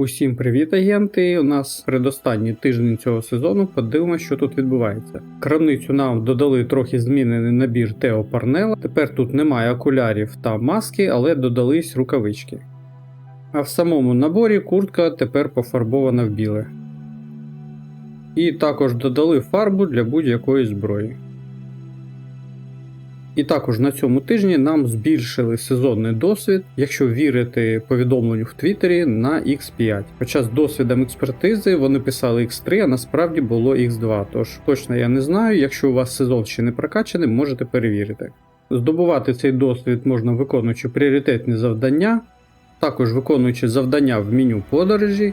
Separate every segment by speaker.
Speaker 1: Усім привіт, агенти! У нас передостанній тиждень цього сезону. Подивимося, що тут відбувається. Крамницю нам додали трохи змінений набір Тео Парнела. Тепер тут немає окулярів та маски, але додались рукавички. А в самому наборі куртка тепер пофарбована в біле. І також додали фарбу для будь-якої зброї. І також на цьому тижні нам збільшили сезонний досвід, якщо вірити повідомленню в Твіттері на X5. Хоча з досвідом експертизи вони писали X3, а насправді було X2. Тож точно я не знаю. Якщо у вас сезон ще не прокачаний, можете перевірити. Здобувати цей досвід можна виконуючи пріоритетні завдання, також виконуючи завдання в меню подорожі,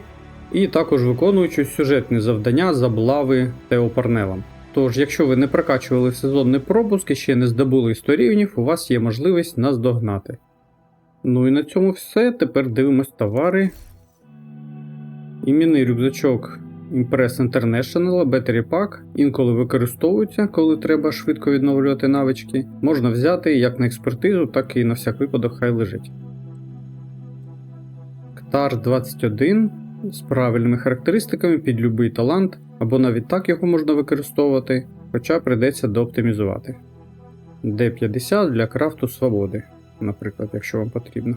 Speaker 1: і також виконуючи сюжетні завдання з облави Тео Парнелом. Тож, якщо ви не прокачували сезонний пропуск і ще не здобули 100 рівнів, у вас є можливість нас догнати. Ну і на цьому все. Тепер дивимось товари. Іменний рюкзачок Impress International Battery Pack інколи використовується, коли треба швидко відновлювати навички. Можна взяти як на експертизу, так і на всяк випадок хай лежить. КТАР 21 з правильними характеристиками під будь-який талант, або навіть так його можна використовувати, хоча прийдеться дооптимізувати. D50 для крафту свободи, наприклад, якщо вам потрібно.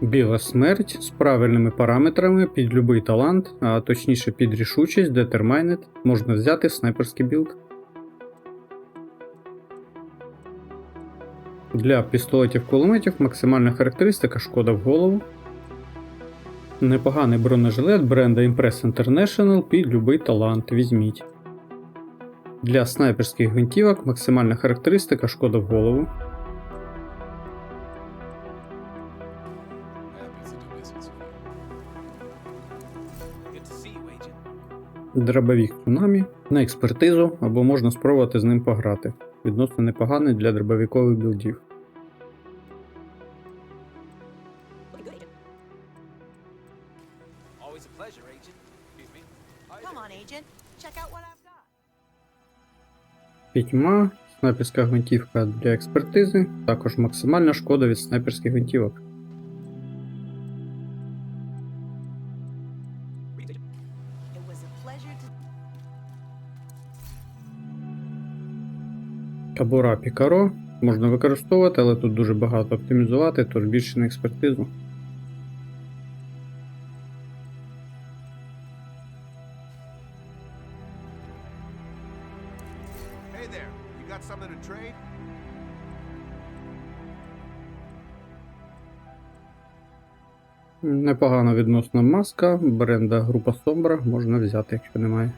Speaker 1: Біла смерть з правильними параметрами під будь-який талант, а точніше під рішучість Determined, можна взяти снайперський білд. Для пістолетів кулеметів максимальна характеристика шкода в голову. Непоганий бронежилет бренда Impress International під будь-який талант візьміть. Для снайперських гвинтівок максимальна характеристика шкода в голову. Дробовік цунамі на експертизу або можна спробувати з ним пограти. Відносно непоганий для дробовікових білдів. Пітьма, снайперська гвинтівка для експертизи, також максимальна шкода від снайперських гвинтівок. Кабура Пікаро можна використовувати, але тут дуже багато оптимізувати, тож більше на експертизу.
Speaker 2: There. You got something to trade?
Speaker 1: Непогана відносно маска, бренда група Sombra можна взяти, якщо немає.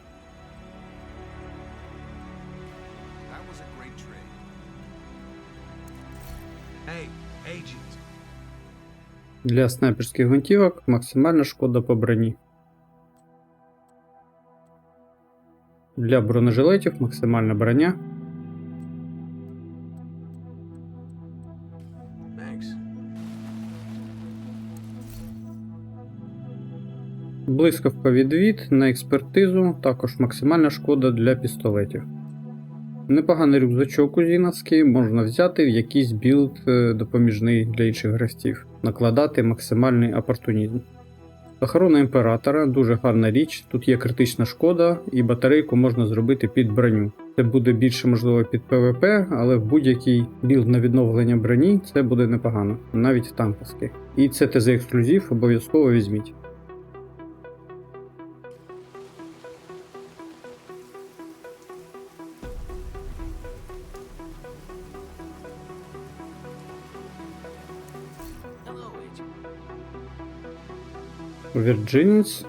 Speaker 1: Для снайперських гвинтівок максимальна шкода по броні. Для бронежилетів максимальна броня. Блискавка відвід на експертизу, також максимальна шкода для пістолетів. Непоганий рюкзачок узіновський можна взяти в якийсь білд е, допоміжний для інших гравців, накладати максимальний опортунізм. Охорона імператора дуже гарна річ, тут є критична шкода, і батарейку можна зробити під броню. Це буде більше можливо під ПВП, але в будь-який білд на відновлення броні це буде непогано, навіть танковський. І це ТЗ ексклюзив обов'язково візьміть.
Speaker 2: Hello, agent.
Speaker 1: Virginits.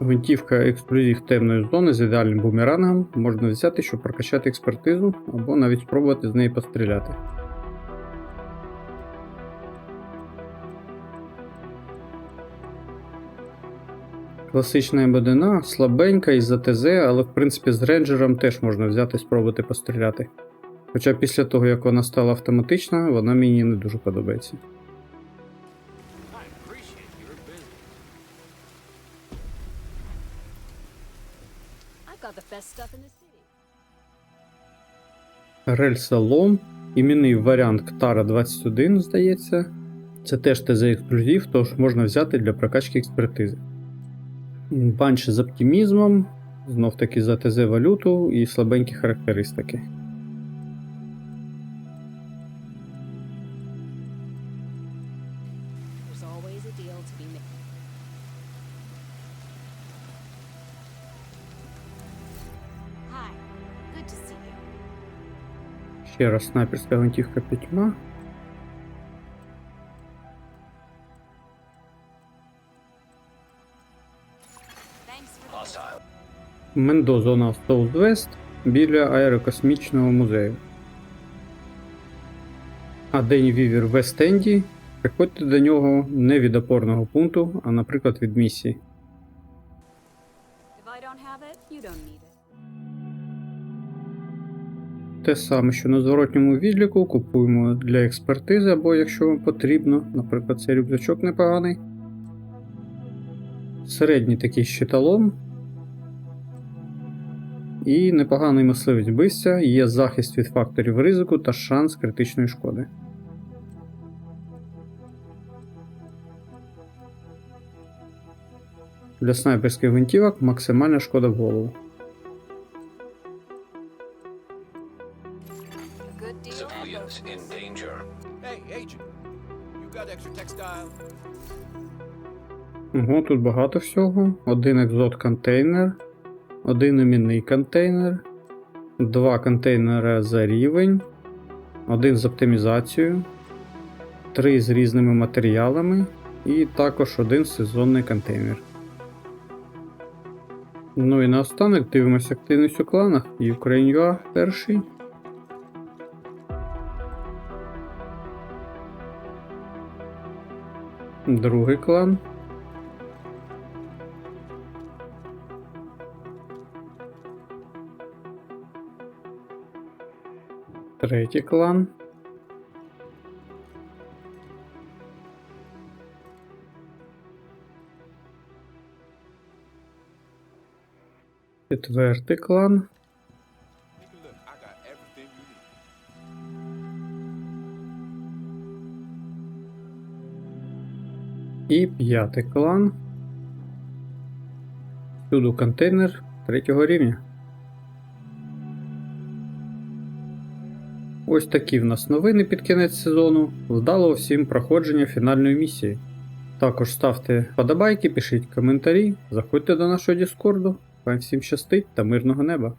Speaker 1: Гвинтівка ексклюзив темної зони з ідеальним бумерангом можна взяти, щоб прокачати експертизу, або навіть спробувати з неї постріляти. Класична МБДНА слабенька із-за ТЗ, але в принципі з рейнджером теж можна взяти спробувати постріляти. Хоча після того, як вона стала автоматична, вона мені не дуже подобається. Рельсалом, іменний варіант Ктара 21, здається. Це теж ТЗ-ексклюзів, тож можна взяти для прокачки експертизи. Банші з оптимізмом, знов таки за ТЗ валюту і слабенькі характеристики. Ще раз снайперська гвинтівка пітьма.
Speaker 3: The
Speaker 1: Мендозона Southwest біля аерокосмічного музею. А День Вівер в Вест-Енді. Приходьте до нього не від опорного пункту, а наприклад від місії.
Speaker 3: If I don't have it, you don't need it.
Speaker 1: Те саме, що на зворотньому відліку купуємо для експертизи, або якщо вам потрібно, наприклад, цей рюкзачок непоганий. Середній такий щиталом. І непоганий мисливець бивця, є захист від факторів ризику та шанс критичної шкоди. Для снайперських гвинтівок максимальна шкода в голову.
Speaker 3: Good deal.
Speaker 4: Civilians in danger.
Speaker 2: Hey, agent. You got extra textile?
Speaker 1: Ого, тут багато всього. Один екзот контейнер, один іменний контейнер, два контейнери за рівень, один з оптимізацією, три з різними матеріалами і також один сезонний контейнер. Ну і наостанок дивимося активність у кланах. Ukraine.ua перший. Другий клан. Третій клан. Четвертий клан. І п'ятий клан. Всюду контейнер третього рівня. Ось такі в нас новини під кінець сезону. Вдало всім проходження фінальної місії. Також ставте вподобайки, пишіть коментарі, заходьте до нашого Діскорду. Вам всім щастить та мирного неба!